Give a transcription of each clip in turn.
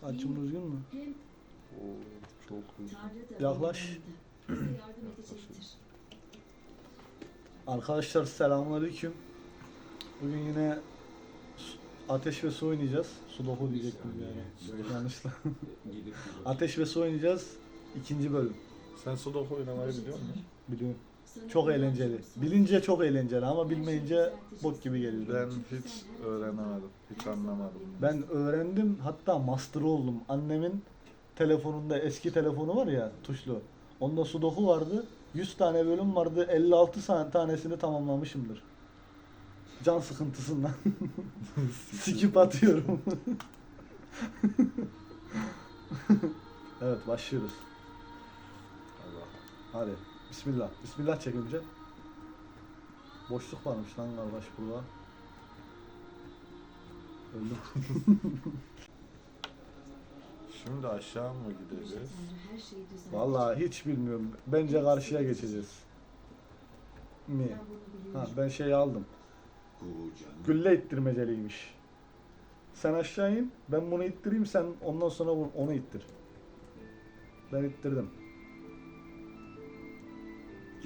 Saçım düzgün mü? Oo, çok iyi. Yaklaş. Arkadaşlar selamünaleyküm. Bugün yine ateş ve su oynayacağız. Sudoku diyecektim yani. Yanlışla. ateş ve su oynayacağız. İkinci bölüm. Sen Sudoku oynamayı biliyor musun? Biliyorum. Çok eğlenceli. Bilince çok eğlenceli ama bilmeyince bok gibi geliyor. Ben hiç öğrenemedim. Hiç anlamadım. Ben öğrendim hatta master oldum. Annemin telefonunda eski telefonu var ya tuşlu. Onda sudoku vardı. 100 tane bölüm vardı. 56 sa- tanesini tamamlamışımdır. Can sıkıntısından. Skip atıyorum. evet başlıyoruz. Allah. Hadi. Bismillah. Bismillah çek önce. Boşluk varmış lan kardeş burada. Öldüm. Şimdi aşağı mı gideceğiz? Şeyi. Vallahi hiç bilmiyorum. Bence karşıya geçeceğiz. Mi? Ha ben şey aldım. Gülle ittirmeceliymiş. Sen aşağı in, ben bunu ittireyim, sen ondan sonra onu ittir. Ben ittirdim.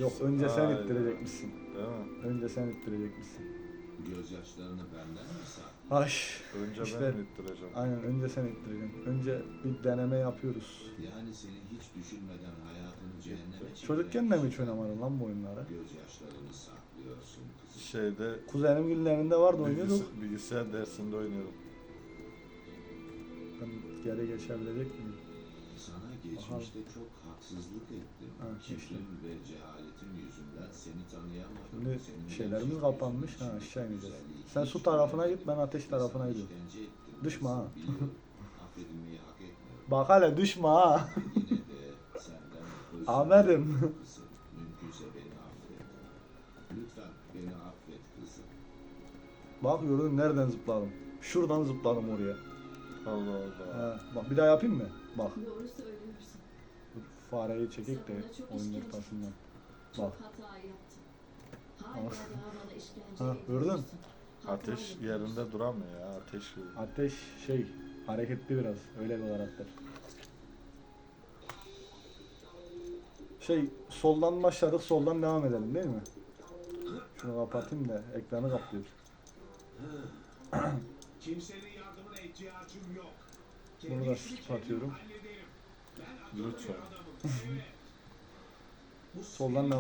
Yok önce sen Hayda. ittirecekmişsin. Değil mi? Önce sen ittirecekmişsin. Gözyaşlarını benden mi sakladın? Ay. Önce İşte- ben ittireceğim? Aynen önce sen ittireceksin. Önce bir deneme yapıyoruz. Yani seni hiç düşünmeden hayatını cehenneme çeviren Çocukken de mi hiç oynamadın lan bu oyunları? Gözyaşlarını saklıyorsun kızım. Şeyde Kuzenim günlerinde vardı oynuyorduk. bilgis- bilgisayar dersinde oynuyordum. Ben geri geçebilecek miyim? Sana geçmişte çok haksızlık ettim. Ha. Kibrin ve tanıyamadım. Şimdi şeylerimiz kapanmış. Ha aşağı ineceğiz. güzelliği Sen su tarafına git ben ateş tarafına gidiyorum. Düşme ha. Bak hele düşme ha. Ahmet'im. Bak gördün nereden zıpladım. Şuradan zıpladım oraya. Allah Allah. He, bak bir daha yapayım mı? Bak Doğru söylüyorsun. fareyi çekek de Sana çok Bak. Ha, gördün? Ateş yerinde duramıyor ya. Ateş gibi. Ateş şey hareketli biraz öyle bir karakter. Şey soldan başladık soldan devam edelim değil mi? Şunu kapatayım da ekranı kaplıyor. Kimsenin yardımına ihtiyacım yok. Bunu da skip atıyorum. hallederim. Ben akıllı Lütfen. bir adamım. Evet. Soldan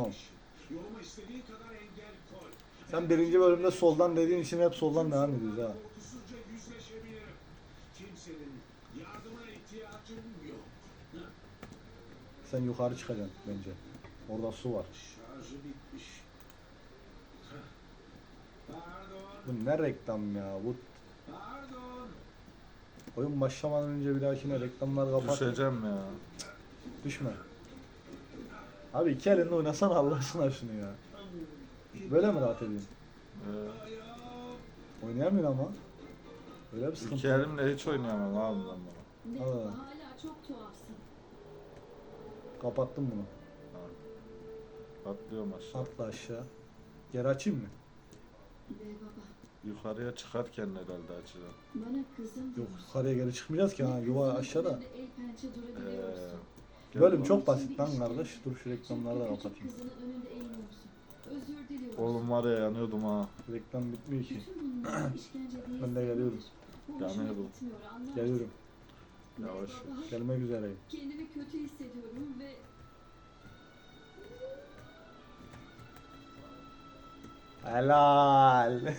engel koy. Sen birinci bölümde soldan dediğin için hep soldan devam ediyoruz ha. Sen yukarı çıkacaksın bence. Orada su var. Bu ne reklam ya? Bu Pardon. oyun başlamadan önce bir dahakine reklamları kapat. Düşeceğim ya. Düşme. Abi iki elinle oynasana Allah aşkına şunu ya. Böyle mi rahat ediyorsun? Ee, Oynayamıyorsun ama. Öyle bir sıkıntı. iki elimle hiç oynayamam abi ben bunu. Ne? Aa. Hala çok tuhafsın. Kapattım bunu. Atlıyorum aşağı. Atla aşağı. Geri açayım mı? Baba Yukarıya çıkarken herhalde açacağım. bana kızım Yok yukarıya geri çıkmayacağız ki ha. Yuva aşağıda. El pençe durabiliyorsun. Ee, Bölüm çok basit lan kardeş. Dur şu reklamları da kapatayım. kızının önünde eğiliyorsun. Özür diliyorsun. Oğlum var ya yanıyordum ha. Reklam bitmiyor ki. Ben de geliyorum. Anlar Geliyorum. Yavaş Gelmek üzereyim. Kendimi kötü hissediyorum ve Helal.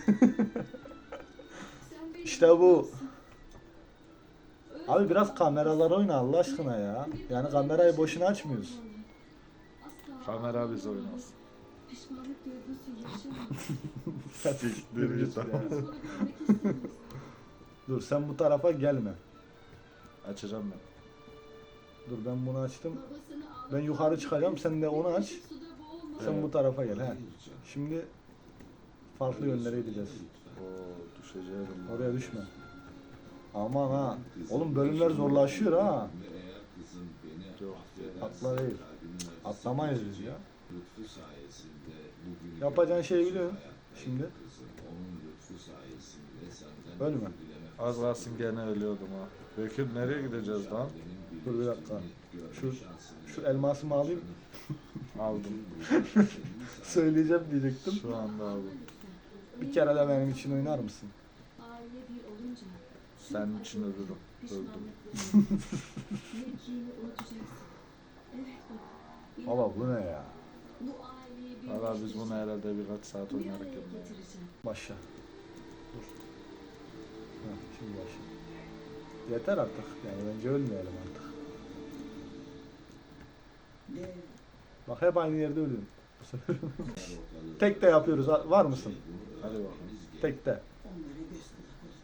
İşte bu. Abi biraz bir- kameralar oyna Allah aşkına ya. Yani kamerayı boşuna açmıyoruz. Kamera biz oynasın. Pişmanlık duygusu. Siktir git. Dur sen bu tarafa gelme. Açacağım ben. Dur ben bunu açtım. Ben yukarı çıkacağım, sen de onu aç. Sen bu tarafa gel he. Şimdi farklı yönlere gideceğiz. Oo düşeceğim. Oraya düşme. Aman ha. Oğlum bölümler zorlaşıyor ha. Yok, atla değil. Atlamayız biz ya. Yapacağın şeyi hayattayım Şimdi. Ölme. Az kalsın gene ölüyordum ha. Bekir nereye gideceğiz lan? Dur bir dakika. Şu, şu elmasımı alayım. Aldım. Söyleyeceğim diyecektim. Şu anda aldım. Bir kere de benim için oynar mısın? Senin için ölürüm. Öldüm. Baba bu ne ya? Valla biz bunu herhalde birkaç saat bir oynarak yapıyoruz. Başla. Dur. Heh, şimdi başla. Yeter artık. Yani bence ölmeyelim artık. Bak hep aynı yerde ölüyorum. Tek de yapıyoruz. Ha- Var mısın? Hadi bakalım. Tek de.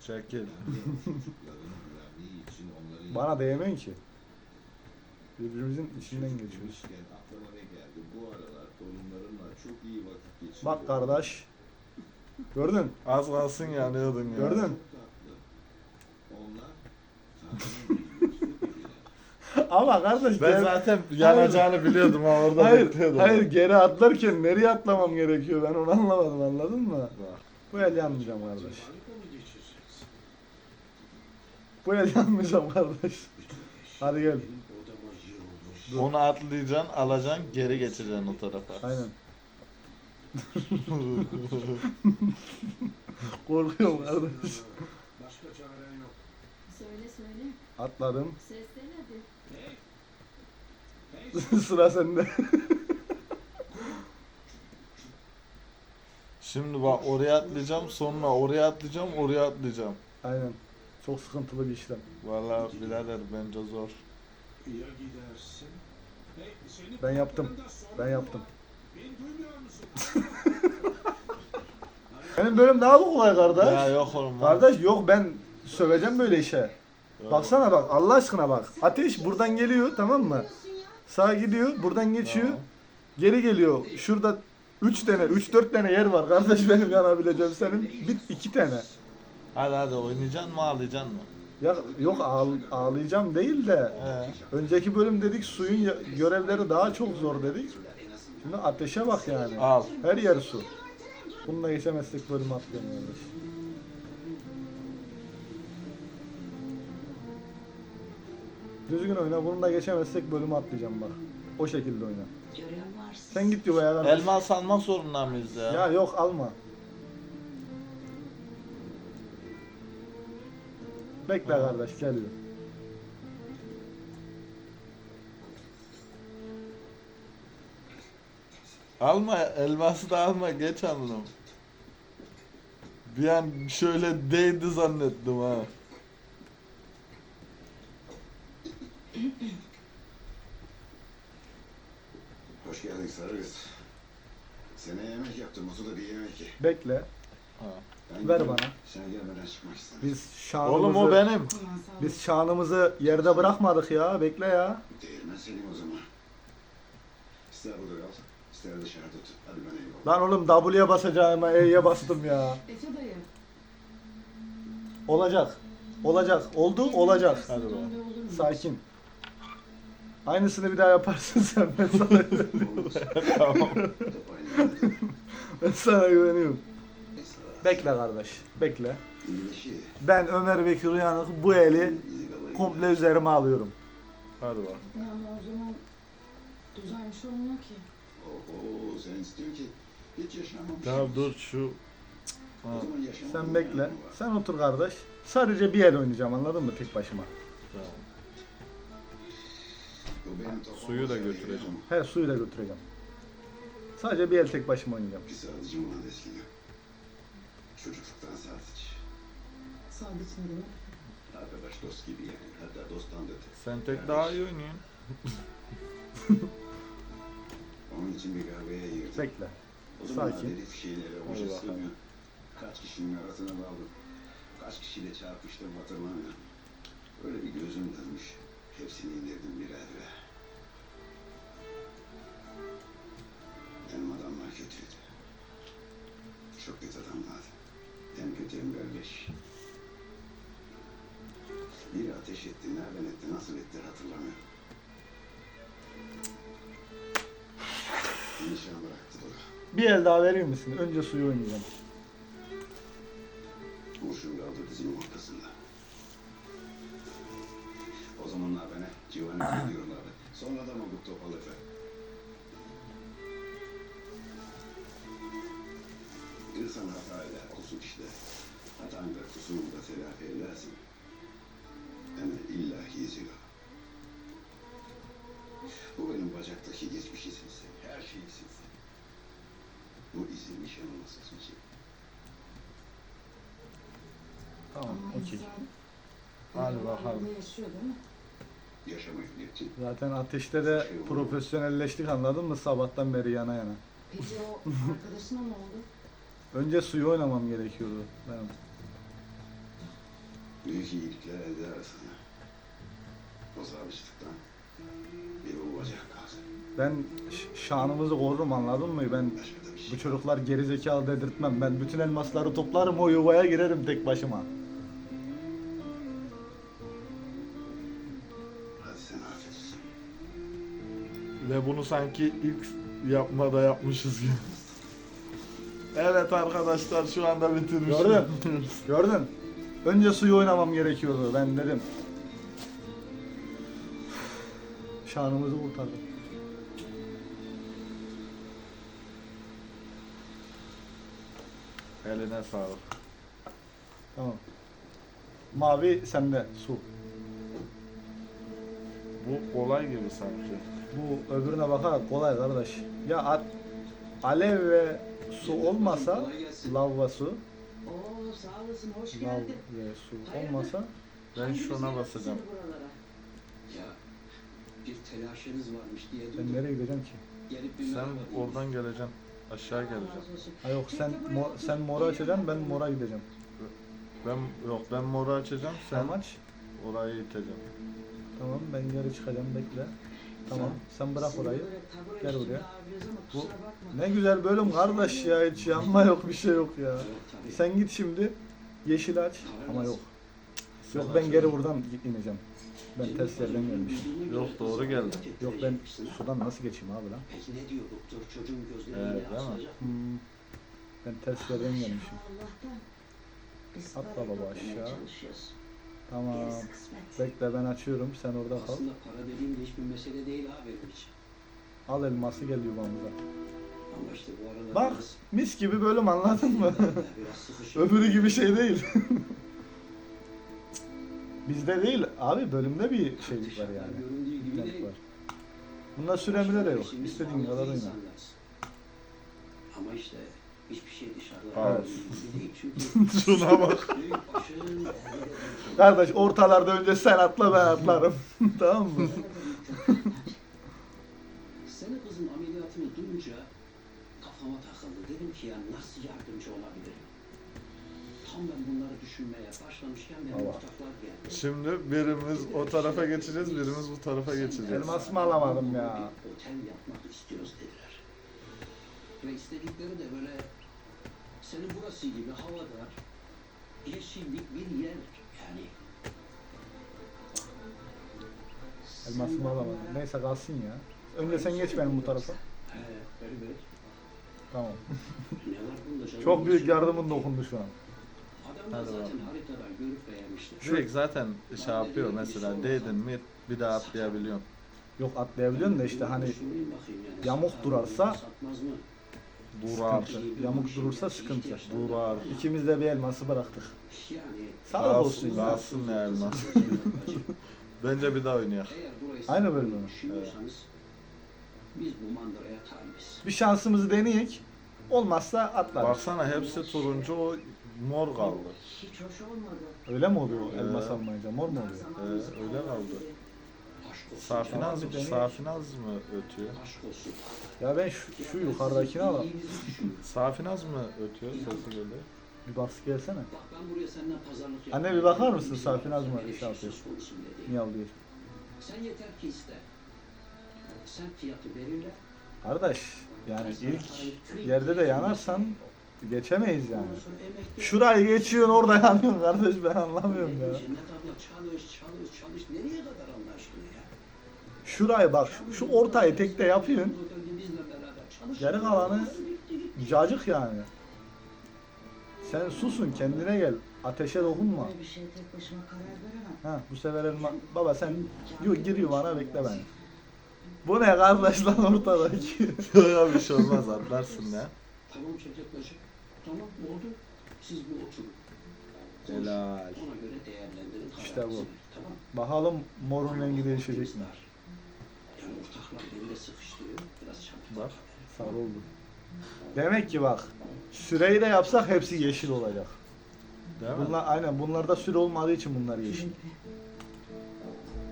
Çekil. Bana değmeyin ki. Birbirimizin içinden geçiyoruz. Aklıma ne geldi? Bu aralar torunlarımla çok iyi vakit geçiriyorum. Bak kardeş. Gördün? Az kalsın yanıyordun ya. Gördün? Onlar. Ama kardeş Ben gel- zaten yanacağını biliyordum ama orada hayır, bekliyordum. hayır geri atlarken nereye atlamam gerekiyor ben onu anlamadım anladın mı? Bu el yanmayacağım kardeş. Geçireceksin? Yanmayacağım kardeş. Hadi gel. Onu atlayacaksın, alacaksın, geri geçeceksin o tarafa. Aynen. Korkuyorum kardeş. Başka çaren yok. Söyle söyle. Atladım. Seslen hadi. Sıra sende. Şimdi bak oraya atlayacağım, sonra oraya atlayacağım, oraya atlayacağım. Aynen. Çok sıkıntılı bir işlem. Vallahi birader bence zor. Ya gidersin? Ben yaptım. Ben yaptım. var? Beni duymuyor musun? Benim bölüm daha mı kolay kardeş? Ya yok oğlum. lan. Kardeş yok ben söveceğim böyle işe. Yok. Baksana bak Allah aşkına bak. Ateş buradan geliyor tamam mı? Sağa gidiyor buradan geçiyor. Tamam. Geri geliyor. Şurada 3 tane 3-4 tane yer var kardeş benim yanabileceğim senin. Bir iki tane. Hadi hadi oynayacaksın mı ağlayacaksın mı? Ya yok ağl- ağlayacağım değil de He. önceki bölüm dedik suyun ya- görevleri daha çok zor dedik. Şimdi ateşe bak yani. Al. Her yer su. Bununla geçemezsek bölüm kardeş. Düzgün oyna. Bununla geçemezsek bölümü atlayacağım bak. O şekilde oyna. Sen git yuvaya kardeş. Elmas almak zorunda mıyız ya? Ya yok alma. Bekle kardeş geliyor. Alma elması da alma geç aldım. Bir an şöyle değdi zannettim ha. Hoş geldin sarı kız. Sana yemek yaptım. Otur da bir yemek ye. Bekle. ha. Ver bana. Biz şanımızı Oğlum o benim. biz şanımızı yerde bırakmadık ya. Bekle ya. Değirmen senin o zaman. İster burada kal, ister dışarıda tut. Hadi bana iyi ol. Lan oğlum W'ye basacağıma E'ye bastım ya. Efe dayı. Olacak. Olacak. Oldu olacak. Hadi be. Sakin. Aynısını bir daha yaparsın sen. Ben sana, tamam. Top aynı. ben sana güveniyorum. Bekle kardeş. Bekle. İyileşi. Ben Ömer Bekir Uyanık bu eli komple üzerime alıyorum. Hadi bak. Ya ama o zaman düzen bir şey olmuyor ki. Oho sen istiyorsun ki hiç yaşamamış. Ya dur şu. Ha, Sen bekle. Sen otur kardeş. Sadece bir el oynayacağım anladın mı tek başıma? tamam. Suyu da olsa götüreceğim. He suyu da götüreceğim. Sadece bir el tek başıma oynayacağım. Eskiden. Çocukluktan sadıç. Sadıç ne demek? Arkadaş dost gibi yani. Hatta dosttan da öte. Sen tek daha iyi oynuyorsun. Onun için bir kahveye girdim. Bekle. O zaman sakin. herif şeylere Hadi hoca sığmıyor. Kaç kişinin arasına daldım. Kaç kişiyle çarpıştım hatırlamıyorum. Öyle bir gözüm dönmüş. Hepsini indirdim birer birer. Benim adamlar kötüydü. Çok kötü adamlardı. Tempe tembel geç. Biri ateş etti, nereden etti, nasıl etti hatırlamıyorum. Nişan bıraktı bana. Bir el daha verir misin? Önce suyu oynayacağım. Kurşun kaldı dizimin ortasında. O zamanlar bana civan ediyorlardı. Sonra da Mahmut Topal Efendi. İnsan hata eder, kusur işte. Hatan da kusurunu da telafi edersin. Yani illahi zira. Bu benim bacaktaki geçmiş izimsin. Her şeyimsin sen. Bu izin nişan olmasın için. Tamam Ama okey. Hadi bakalım. yaşıyor değil mi? Yaşamayı. Zaten ateşte de profesyonelleştik anladın mı sabahtan beri yana yana. Peki o arkadaşına ne oldu? Önce suyu oynamam gerekiyordu benim. Büyük iyilikler elde arasında. O sabışlıktan bir bacak kaldı. Ben şanımızı korurum anladın mı? Ben bu çocuklar gerizekalı dedirtmem. Ben bütün elmasları toplarım o yuvaya girerim tek başıma. Ve bunu sanki ilk yapmada yapmışız gibi. Evet arkadaşlar şu anda bitirmiş. Gördün. Gördün. Önce suyu oynamam gerekiyordu ben dedim. Şanımızı kurtardık. Eline sağlık. Tamam. Mavi sende su. Bu kolay gibi sanki. Bu öbürüne bakarak kolay kardeş. Ya at, alev ve su olmasa lav ve su, Oo sağ olasın hoş lav geldin. ve su olmasa Ben şuna basacağım. Ya bir telaşınız varmış diye ben duydum. nereye gideceğim ki? Sen oradan geleceksin. Aşağı geleceksin. Ha yok sen mo- sen mora açacaksın ben mora gideceğim. Ben yok ben moru açacağım. Sen Sen aç. orayı iteceğim. Tamam ben geri çıkacağım bekle. Tamam sen bırak orayı. Gel buraya. Bu ne güzel bölüm kardeş ya hiç yanma yok bir şey yok ya. Sen git şimdi yeşil aç ama yok. Yok ben geri buradan ineceğim. Ben ters yerden gelmişim. Yok, doğru geldi. Yok ben sudan nasıl geçeyim abi lan? Peki ne diyor doktor? Çocuğun gözleri Evet, değil mi? Hmm, ben ters yerden gelmişim. Atla baba aşağı. Tamam. Gerisi kısmet. Bekle ben açıyorum sen orada kal. Aslında para dediğim de hiçbir mesele değil ha benim için. Al elması gel yuvamıza. Ama işte bu aralar Bak biraz- mis gibi bölüm anladın mı? biraz sıkışık. Öbürü gibi şey değil. Bizde değil abi bölümde bir şey var yani. Göründüğü gibi Internet değil. var. Bunda süremde de yok. İşimiz İstediğin kadar oyna. Ama işte hiçbir şey dışarıda Evet. Şuna bak. Kardeş ortalarda önce sen atla ben atlarım. tamam mı? Senin kızın ameliyatını duyunca kafama takıldı. Dedim ki ya nasıl yardımcı olabilirim? Tam ben bunları düşünmeye başlamışken benim Allah. ortaklar geldi. Şimdi birimiz o tarafa geçeceğiz, birimiz bu tarafa geçeceğiz. Elmas mı alamadım ya? Bir otel yapmak istiyoruz dediler. Ve istedikleri de böyle senin burası gibi havadar, yeşillik bir yer yani. Elmasımı alamadım. Neyse kalsın ya. Önce sen geç benim bu tarafa. He, ver. Tamam. Ne var bunda canım? Çok büyük yardımın dokundu şu an. Adamlar Hadi zaten bakalım. haritadan görüp beğenmişler. Direkt zaten şey yapıyor mesela değdin mi bir daha atlayabiliyorsun. Yok atlayabiliyorsun da işte hani Sorayım bakayım yani, yamuk satar mı, durarsa- satmaz mı? Durar. sıkıntı. Yamuk durursa sıkıntı. Durar. İkimiz de bir elması bıraktık. Yani Sağlık olsun ya. Kalsın ne elmas. Bence bir daha burayı Aynı bölüm mü? Düşünüyorsanız biz bu mandıraya talibiz. Bir şansımızı deneyek. Olmazsa atlarız. Baksana hepsi turuncu o mor kaldı. Hiç hoş olmadı. Öyle mi oluyor Ee, elmas almayınca? Mor mu oluyor? Ee, öyle kaldı. Safinaz. Safinaz mı ötüyor? Ya ben şu, şu yukarıdakini düşünün. Safinaz mı ötüyor? Sesi geliyor. Bir bas gelsene. Bak ben buraya senden pazarlık Anne bir bakar mısın? Safinaz mı bir şey yapıyor? söz konusu bile değil. Miyav diye. Sen yeter ki iste. Sen fiyatı belirle. Kardeş yani ilk yerde de yanarsan geçemeyiz yani. Şurayı geçiyorsun orada yanıyorsun kardeş ben anlamıyorum ya. Cennet abla çalış çalış çalış. Nereye kadar Allah aşkına ya? Şurayı bak şu, şu ortayı tekte yapıyorsun. Bizle beraber çalış. Geri kalanı Cacık yani. Sen susun kendine gel. Ateşe dokunma. Şey tek başıma karar veremem. Ha bu sefer elma. Baba sen yok gir yuvana bekle beni. Bu ne kardeş lan ortadaki? ya bir şey olmaz anlarsın ya. Tamam çocuklaşık. Tamam oldu. Siz bir oturun. Helal. Ona göre değerlendirin. İşte bu. Bakalım morun rengi değişecek mi? Yani ortaklar beni de sıkıştırıyor. Biraz çabuk. Bak. Sarı oldu. Demek ki bak süreyi de yapsak hepsi yeşil olacak. Değil mi? Bunlar aynen bunlarda süre olmadığı için bunlar yeşil.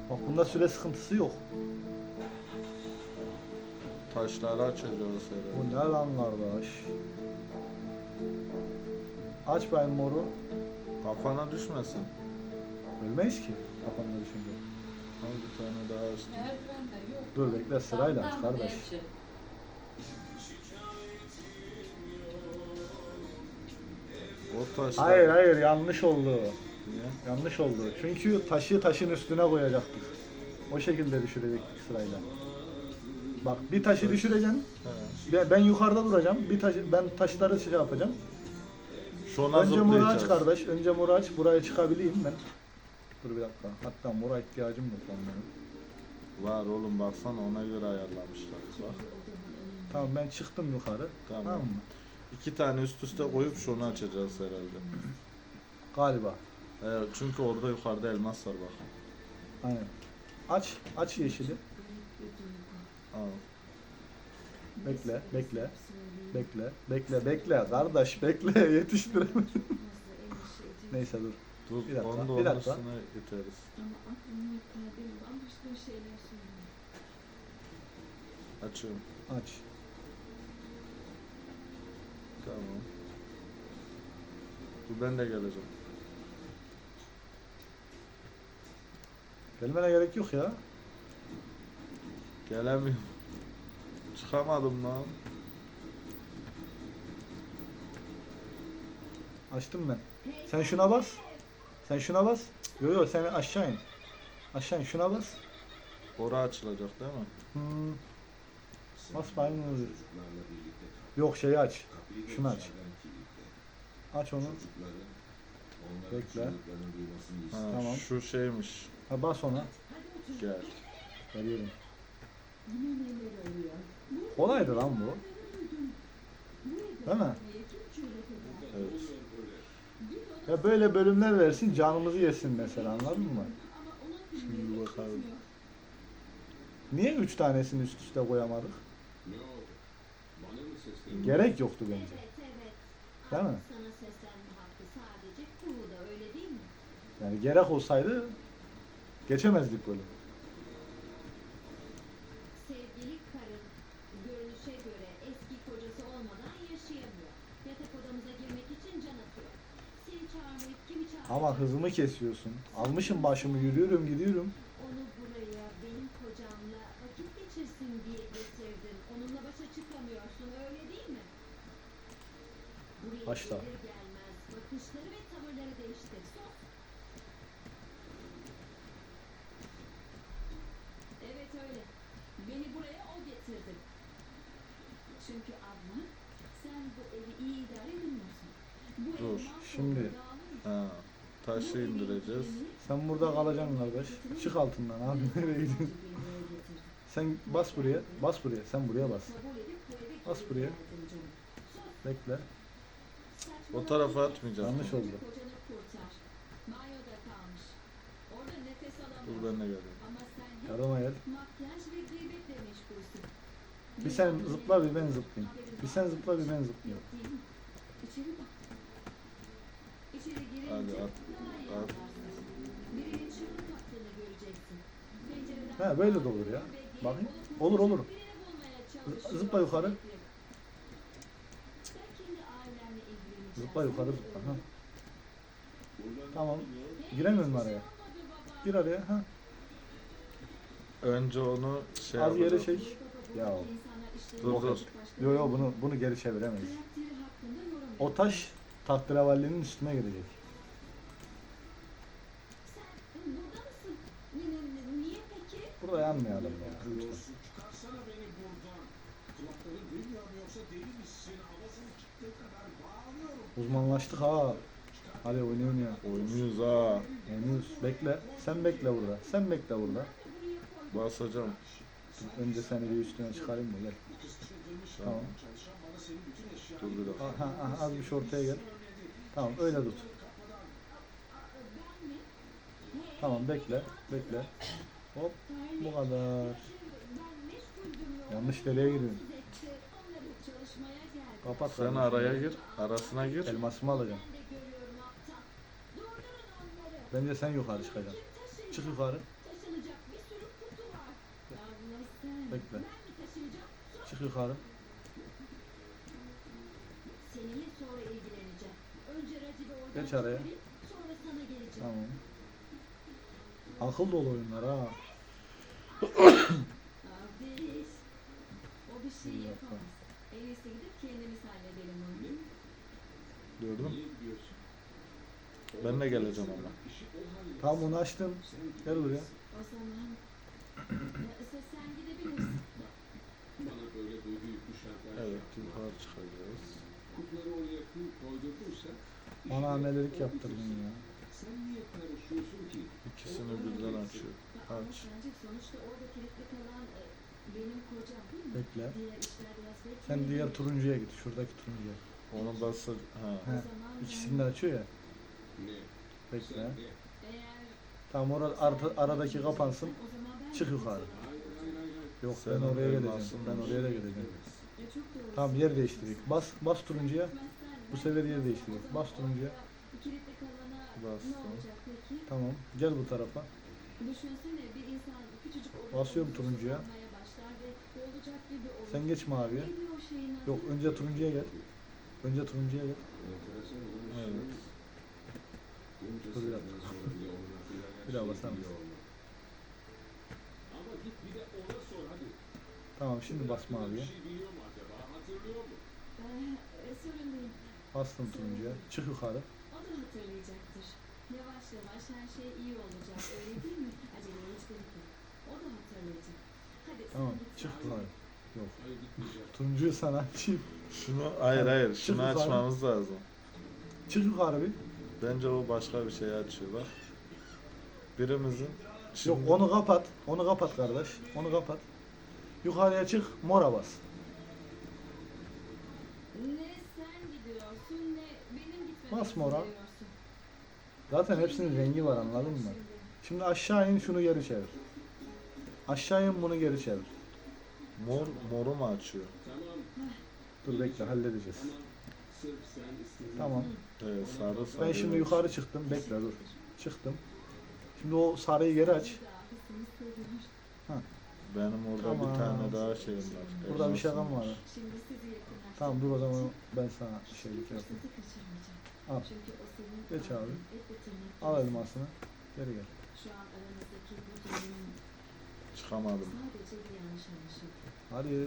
Bak bunda süre sıkıntısı yok. Taşları açacağız herhalde. Bu ne lan kardeş? Aç bayım moru. Kafana düşmesin. Ölmeyiz ki kafamda düşünce. Al bir tane daha açtım. Dur bekle sırayla aç kardeş. hemşire. O taşlar. Hayır hayır yanlış oldu. Niye? Yanlış oldu. Çünkü taşı taşın üstüne koyacaktık. O şekilde düşürecektik sırayla. Bak bir taşı düşüreceksin. He. Ben, ben yukarıda duracağım. Bir taşı ben taşları şey yapacağım. Şuna Önce aç zıplayacağız. kardeş. Önce moru aç. Buraya çıkabileyim ben. Dur bir dakika. Hatta mora ihtiyacım yok benim. Var oğlum baksana ona göre ayarlamışlar. Bak. Tamam ben çıktım yukarı. Tamam. Tamam, mı? İki tane üst üste koyup şunu açacağız herhalde. Galiba. Evet, çünkü orada yukarıda elmas var bak. Aynen. Aç. Aç yeşili. Al. Bekle. Bekle. Bekle. Bekle. Bekle. Kardeş bekle. Yetiştiremedim. Neyse dur. Dur Bir dakika, onu da bir dakika. getiririz. Ama aklımı kalbim bambaşka şeyler söylüyor. Açıyorum. Aç. Tamam. Dur ben de geleceğim. Gelmene gerek yok ya. Gelemiyorum. Çıkamadım lan. Açtım ben. Sen şuna bas. Sen şuna bas. Yo yo sen aşağı in. Aşağı in şuna bas. Ora açılacak değil mi? Hmm. Bas bayım. Yok şeyi aç. Şunu aç. Aç onu. Bekle. Ha, Tamam. Şu şeymiş. Ha bas ona. Gel. Veriyorum. Kolaydı lan bu. Değil mi? Evet. Ya böyle bölümler versin canımızı yesin mesela anladın mı? Şimdi bakalım. Niye üç tanesini üst üste koyamadık? Gerek yoktu bence. Değil mi? Yani gerek olsaydı geçemezdik bölüm. Ama hızımı kesiyorsun. Almışım başımı yürüyorum gidiyorum. Onu buraya benim kocamla vakit geçirsin diye getirdin. Onunla başa çıkamıyorsun öyle değil mi? Buraya Başla. gelir gelmez bakışları ve tavırları değiştir. Sus. Evet öyle. Beni buraya o getirdi. Çünkü abla sen bu evi iyi idare edemiyorsun. Bu Dur, şimdi. dağılır. Ha. Taşı indireceğiz. Sen burada kalacaksın kardeş. Çık altından abi nereye gidiyorsun? Sen bas buraya. Bas buraya. Sen buraya bas. Bas buraya. Bekle. O tarafa atmayacağız. Yanlış oldu. Dur ben de hep Yardıma gel. Bir sen zıpla bir ben zıplayayım. Bir sen zıpla bir ben zıplayayım. Yok değil mi? İçeri bak. İçeri girince Hadi at, at. He böyle de olur ya. Bakayım. Olur olur. zıpla yukarı. Zıpla yukarı zıpla. Ha. Tamam. Giremiyorum araya. Gir araya. Ha. Önce onu şey Az geri yapacağız. çek. Ya. Dur, dur. Yo yo bunu bunu geri çeviremeyiz. O taş tahterevallinin üstüne girecek. Sen burada yanmayalım ya. lütfen. Uzmanlaştık ha. Hadi oynayın ya. Oynuyoruz ha. Oynuyoruz. Bekle. Sen bekle burada. Sen bekle burada. Basacağım. Önce seni bir üstüne çıkarayım da gel. Tamam. Dur bir dakika. Aha, aha, az bir şu ortaya gel. Tamam öyle tut. Tamam bekle. Bekle. Hop. Bu kadar. Yanlış deliğe giriyorsun. Kapat Sen kardeşim. araya gir. Arasına gir. Elmasımı alacağım. Bence sen yukarı çıkacaksın. Çık yukarı. Taşınacak bir sürü kutu var. Yalnız sen. Bekle. Çık yukarı. Seninle sonra ilgileneceğim. Geç araya. çıkarayım, Sonra sana geleceğim. Tamam. Akıl dolu oyunlar ha. O bir şey yapamaz. En iyisi gidip kendimiz halledelim onu. Gördün? Ben de geleceğim ama. Tamam onu açtım. Gel buraya. O zaman Ya, sen, gidebilirsin. Bana böyle duygu yüklü şartlar Evet yukarı çıkacağız. Kupları oraya koy- koydurduysa Bana amelelik yaptırdın ya. sen niye karışıyorsun ki? İkisini birden açıyor. Aç. sonuçta orada kilitli kalan e, benim kocam değil mi? Bekle. Sen diğer turuncuya git. Şuradaki turuncuya. Onu basa... Ha. Zaman İkisini de açıyor ya. Ne? Bekle. Sen Tamam orada arada, aradaki kapansın. Çık yukarı. Yok Sen ben oraya geleceğim. elmasın Ben oraya da geleceğim. Tamam yer değiştirdik. Bas bas turuncuya. Bu sefer yer değiştirdik. Bas turuncuya. Peki? Tamam. Gel bu tarafa. Basıyorum turuncuya. Sen geç maviye. Yok önce turuncuya gel. Önce turuncuya gel. Evet. Dur bir dakika. daha basar mısın? Tamam şimdi bas Hakkında sorun değil. Bastım turuncuya. Çık yukarı. O da hatırlayacaktır. Yavaş yavaş her şey iyi olacak öyle değil mi? Aceleye hiç gerek yok. O da hatırlayacak. Hadi Tamam. sen git. Çık yukarı. Yok. Turuncuyu sana açayım. Şunu hayır hayır Çık şunu yukarı. açmamız lazım. Çık yukarı bir. Bence o başka bir şey açıyor bak. Birimizin Yok şimdi onu kapat. Onu kapat kardeş. Onu kapat. Yukarıya çık. Mora bas. Ne sen gidiyorsun ne benim gitmemi Basma ona. istiyorsun. Zaten hepsinin rengi var anladın mı? Şimdi. Aşağı in şunu geri çevir. Aşağı in bunu geri çevir. mor moru mu açıyor? Tamam. Dur bekle halledeceğiz. Tamam. Sırf sen istedin. Tamam. Evet sarı sarı. Ben şimdi yukarı çıktım. Bekle dur. Çıktım. Şimdi o sarıyı geri aç. Seviyor. Benim orada Tamam. bir tane daha şeyim var. Burada bir şey elmasım var. Şimdi sizi yakınlaştırmak Tamam dur o zaman ben sana şeylik yapayım. Fırsatı kaçırmayacağım. Al. Çünkü o senin Geç abi. kalbin, et ve tırnak Al gibisin. elmasını. Geri gel. Şu an aranızdaki bu durumun Çıkamadım. sadece bir yanlış anlaşılma. Hadi.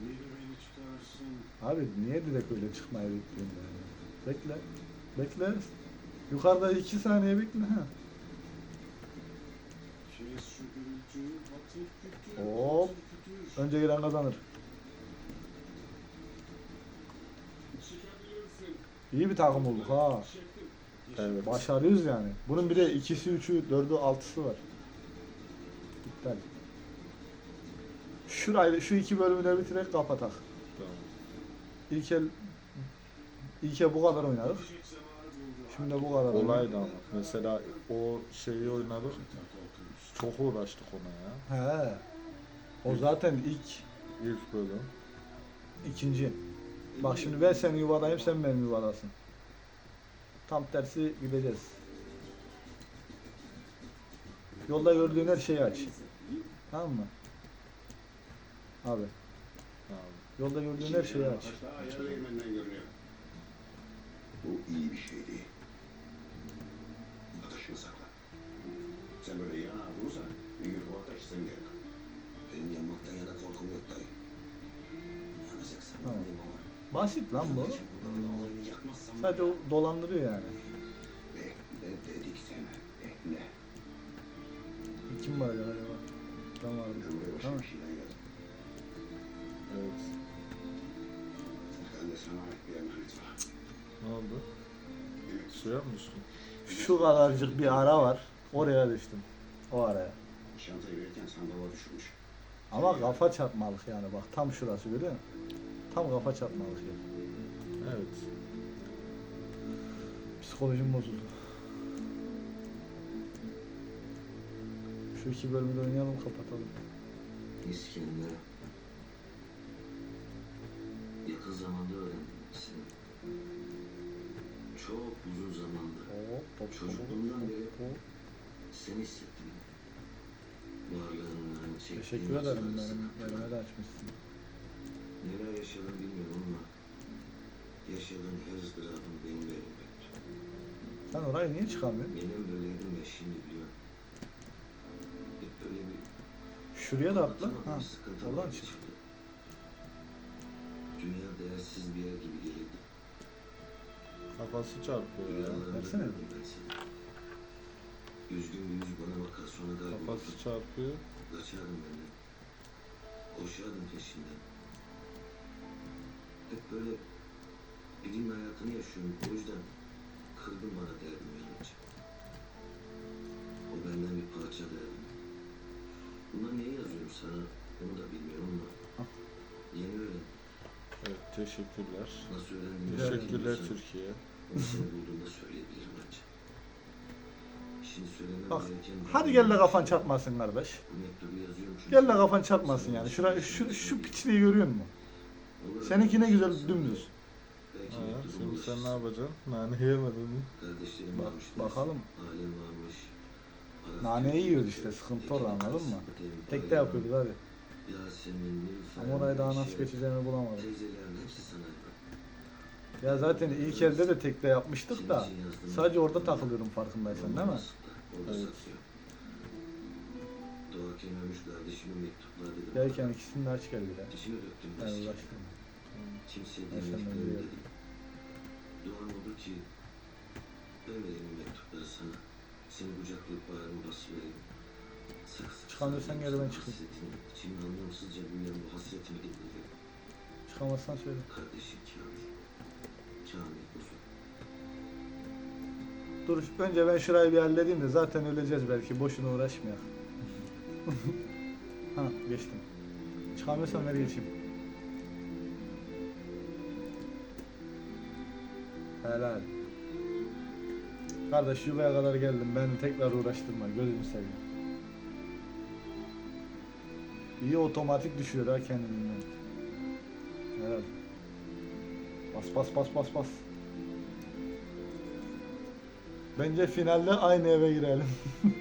Biri beni çıkarsın. Abi niye direkt öyle çıkmayı bekliyorsun yani? Bekle. Bekle. Yukarıda iki saniye bekle. Ha. Hop. Önce giren kazanır. İyi bir takım olduk ha. Evet. Başarıyoruz yani. Bunun bir de ikisi, üçü, dördü, altısı var. İptal. Şurayı, şu iki bölümü de bitirerek kapatak. Tamam. İlkel, ilke bu kadar oynadık. Şimdi de bu kadar. Olaydı ama. Mesela o şeyi oynadık. Çok uğraştık ona ya. He. O zaten ilk, İlk bölüm. ikinci. Bak şimdi ben senin yuvadayım, sen benim yuvadasın. Tam tersi gideceğiz. Yolda gördüğün her şeyi aç. Tamam mı? Abi. Tamam. Yolda gördüğün her şeyi aç. Görünüyor. Bu iyi bir şey değil. Ateşini sakla. Seni yakar. Benim yanmaktan yana korkum yok dayı. Yanacaksan Tamam. benim ama. Basit lan bu. Sadece o dolandırıyor yani. Dedik sana. Bekle. Kim var acaba? Buraya başka Tamam. şeyden geldim. Evet. Ben de sana bir emanet var. Ne oldu? Suya mı düştün? Şu kadarcık bir ara var. Oraya düştüm. O araya. Çantayı verirken sandala düşmüş. Ama kafa çarpmalık yani bak tam şurası görüyor musun? Tam kafa çarpmalık ya. Evet. Psikolojim bozuldu. Şu iki bölümü de oynayalım kapatalım. İskender. Yakın zamanda öğrendim seni. Çok uzun zamandır. Çocukluğumdan beri seni hissettim. Teşekkür ederim elime de açmışsın. Neler yaşadın bilmiyorum ama yaşadığın her ızdırabın benim elimde. Sen orayı niye çıkamıyorsun? Benim böyleydim ya şimdi biliyorum. Hep böyle bir Şuraya da atla. Ha, sıkıntılar oradan çık. Dünya değersiz bir yer gibi gelirdi. Kafası çarpıyor ya. Gördüm ben seni. Üzgün yüz bana bakar sonra Kafası kaybolurdu. çarpıyor. Kaçardım benden. Koşardım peşinden. Hep böyle birinin hayatını yaşıyorum. O yüzden kırdım bana derdim yanınca. O benden bir parça derdim. Bunları niye yazıyorum sana onu da bilmiyorum ama yeni öğrendim. Evet teşekkürler. Nasıl öğrendiğimi Teşekkürler Türkiye. Onu seni bulduğumda söyleyebilirim ancak. Bak. Hadi gel de kafan çarpmasın kardeş. Gel de kafan çarpmasın yani. Şura, şu, şu piçliği görüyor musun? Seninki ne güzel dümdüz. Ha, şimdi sen ne yapacaksın? Nane yemedin mi? Bak- varmış. bakalım. Türk'ü yiyoruz işte, sıkıntı orada, anladın mı? Tekte yapıyoruz hadi. Ama orayı daha nasıl geçeceğimi bulamadım. Ya zaten ilk elde de tekte yapmıştık da. Sadece orada takılıyorum farkındaysan değil mi? Evet. Doğarken ölmüş kardeşimin mektupları dedim. Gelirken ikisini de aç gel bir de. İçime döktüm. Ben uğraştım. Kimseye dedim. Duam odur ki ben vereyim mektupları sana. Seni kucaklayıp bağrıma basıvereyim. Sık sık Çıkamıyorsan geri ben çıkayım. İçimde anlamsızca büyüyen bu hasretimi dinledim. Çıkamazsan söyle. Kardeşim Kamil. Dur önce ben şurayı bir halledeyim de zaten öleceğiz belki. Boşuna uğraşmayalım. ha geçtim. Çıkamıyorsan ver geçeyim. Helal. Kardeş yuvaya kadar geldim. Beni tekrar uğraştırma. Gözünü seveyim. İyi otomatik düşüyor ha kendinden. Helal. Bas bas bas bas bas. Bence finalde aynı eve girelim.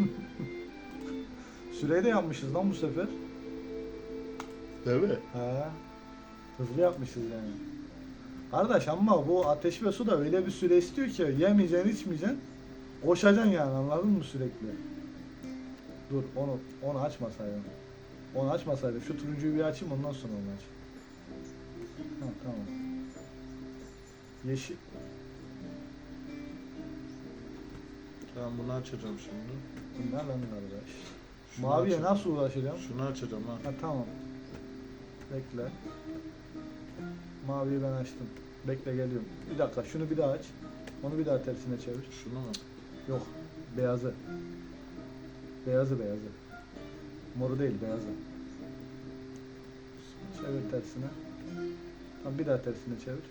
Süreyi de yapmışız lan bu sefer. Değil mi? He. Hızlı yapmışız yani. Kardeş ama bu ateş ve su da öyle bir süre istiyor ki yemeyeceksin içmeyeceksin. Koşacaksın yani anladın mı sürekli? Dur onu onu açmasaydım. Onu açmasaydım. Şu turuncuyu bir açayım ondan sonra onu aç. Ha, tamam. Yeşil. Tamam bunu açacağım şimdi. Bunlar lan kardeş. Şunu Maviye açacağım. nasıl ulaşacağım? Şunu açacağım ha. Ha tamam. Bekle. Maviyi ben açtım. Bekle geliyorum. Bir dakika şunu bir daha aç. Onu bir daha tersine çevir. Şunu mu? Yok. Beyazı. Beyazı beyazı. Moru değil beyazı. Çevir tersine. Tamam bir daha tersine çevir.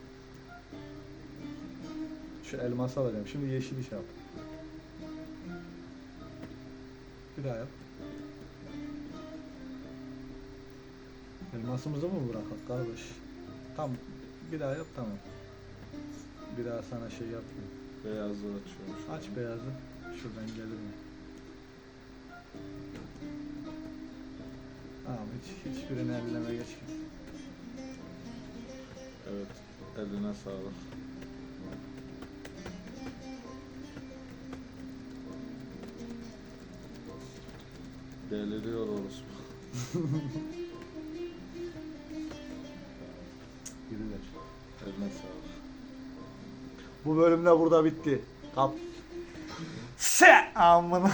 Şu elması alacağım. Şimdi yeşil iş yap. Bir daha yap. Elmasımızı mı bırakalım kardeş? Tam bir daha yap tamam. Bir daha sana şey yapmayayım. Beyazı açıyorum. Aç beyazı. Şuradan gelir mi? Tamam hiç hiçbirini elleme geç. Evet. Eline sağlık. Deliriyor orospu. Gidilir. Eline sağlık. Bu bölüm de burada bitti. Kap. Se amına.